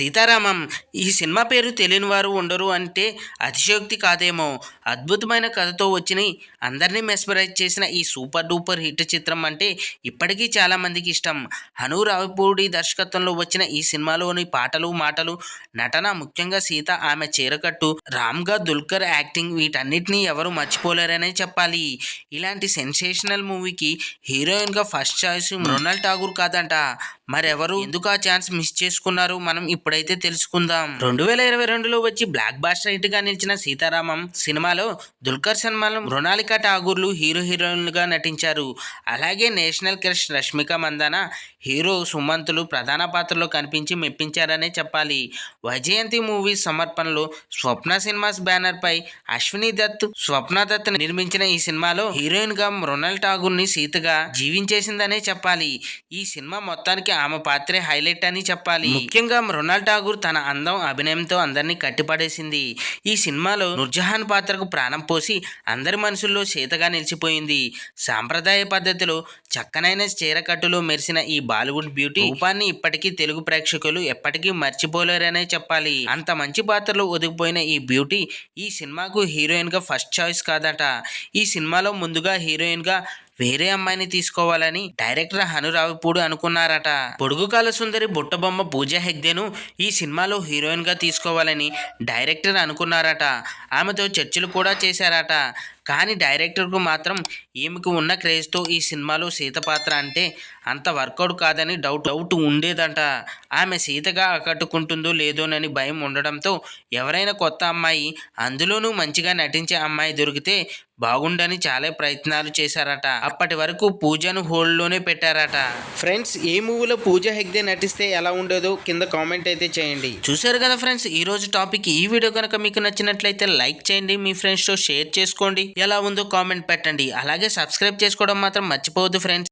సీతారామం ఈ సినిమా పేరు తెలియని వారు ఉండరు అంటే అతిశయోక్తి కాదేమో. అద్భుతమైన కథతో వచ్చిన అందరినీ మెస్మరైజ్ చేసిన ఈ సూపర్ డూపర్ హిట్ చిత్రం అంటే ఇప్పటికీ చాలామందికి ఇష్టం. హను రావిపూడి దర్శకత్వంలో వచ్చిన ఈ సినిమాలోని పాటలు మాటలు నటన ముఖ్యంగా సీత ఆమె చీరకట్టు రామ్గా దుల్కర్ యాక్టింగ్ వీటన్నిటినీ ఎవరు మర్చిపోలేరనే చెప్పాలి. ఇలాంటి సెన్సేషనల్ మూవీకి హీరోయిన్గా ఫస్ట్ చాయిస్ మృణాల్ ఠాగూర్ కాదంట. మరెవరు? ఎందుకు ఆ ఛాన్స్ మిస్ చేసుకున్నారు? మనం ఇప్పుడు ఇప్పుడైతే తెలుసుకుందాం. రెండు వేల ఇరవై రెండులో వచ్చి బ్లాక్ బాస్టర్ హిట్గా నిలిచిన సీతారామం సినిమాలో దుల్కర్ సల్మాన్ మృణాలిక ఠాగూర్లు హీరో హీరోయిన్లుగా నటించారు. అలాగే national crush Rashmika Mandanna hero సుమంతులు ప్రధాన పాత్రలో కనిపించి మెప్పించారనే చెప్పాలి. వైజయంతి మూవీస్ సమర్పణలో స్వప్న సినిమాస్ బ్యానర్ పై అశ్విని దత్ స్వప్న దత్ నిర్మించిన ఈ సినిమాలో హీరోయిన్గా మృణాల్ ఠాగూర్ని సీతగా జీవించేసిందనే చెప్పాలి. ఈ సినిమా మొత్తానికి ఆమె పాత్రే హైలైట్ అని చెప్పాలి. ముఖ్యంగా మృణాల్ ఠాగూర్ తన అందం అభినయంతో అందరినీ కట్టిపడేసింది. ఈ సినిమాలో నూర్జహాన్ పాత్రకు ప్రాణం పోసి అందరి మనసుల్లో సీతగా నిలిచిపోయింది. సాంప్రదాయ పద్ధతిలో చక్కనైన చీరకట్టులో మెరిసిన ఈ బాలీవుడ్ బ్యూటీ రూపాన్ని ఇప్పటికీ తెలుగు ప్రేక్షకులు ఎప్పటికీ మర్చిపోలేరనే చెప్పాలి. అంత మంచి పాత్రలో ఒదిగిపోయిన ఈ బ్యూటీ ఈ సినిమాకు హీరోయిన్గా ఫస్ట్ చాయిస్ కాదట. ఈ సినిమాలో ముందుగా హీరోయిన్గా వేరే అమ్మాయిని తీసుకోవాలని డైరెక్టర్ హనురావిపూడి అనుకున్నారట. పొడుగు కాల సుందరి బుట్టబొమ్మ పూజ హెగ్దేను ఈ సినిమాలో హీరోయిన్గా తీసుకోవాలని డైరెక్టర్ అనుకున్నారట. ఆమెతో చర్చలు కూడా చేశారట. కానీ డైరెక్టర్కు మాత్రం ఈమెకు ఉన్న క్రేజ్తో ఈ సినిమాలో సీత పాత్ర అంటే అంత వర్కౌట్ కాదని డౌట్ డౌట్ ఉండేదంట. ఆమె సీతగా ఆకట్టుకుంటుందో లేదోనని భయం ఉండడంతో ఎవరైనా కొత్త అమ్మాయి అందులోనూ మంచిగా నటించే అమ్మాయి దొరికితే బాగుండని చాలా ప్రయత్నాలు చేశారట. అప్పటి వరకు పూజను హోల్డ్లోనే పెట్టారట. ఫ్రెండ్స్ ఏ మూవీలో పూజ హెగ్దే నటిస్తే ఎలా ఉండేదో కింద కామెంట్ అయితే చేయండి. చూసారు కదా ఫ్రెండ్స్ ఈ రోజు టాపిక్ ఈ వీడియో కనుక మీకు నచ్చినట్లయితే లైక్ చేయండి మీ ఫ్రెండ్స్తో షేర్ చేసుకోండి. ఎలా ఉందో కామెంట్ పెట్టండి. అలాగే సబ్స్క్రైబ్ చేసుకోవడం మాత్రం మర్చిపోవద్దు ఫ్రెండ్స్.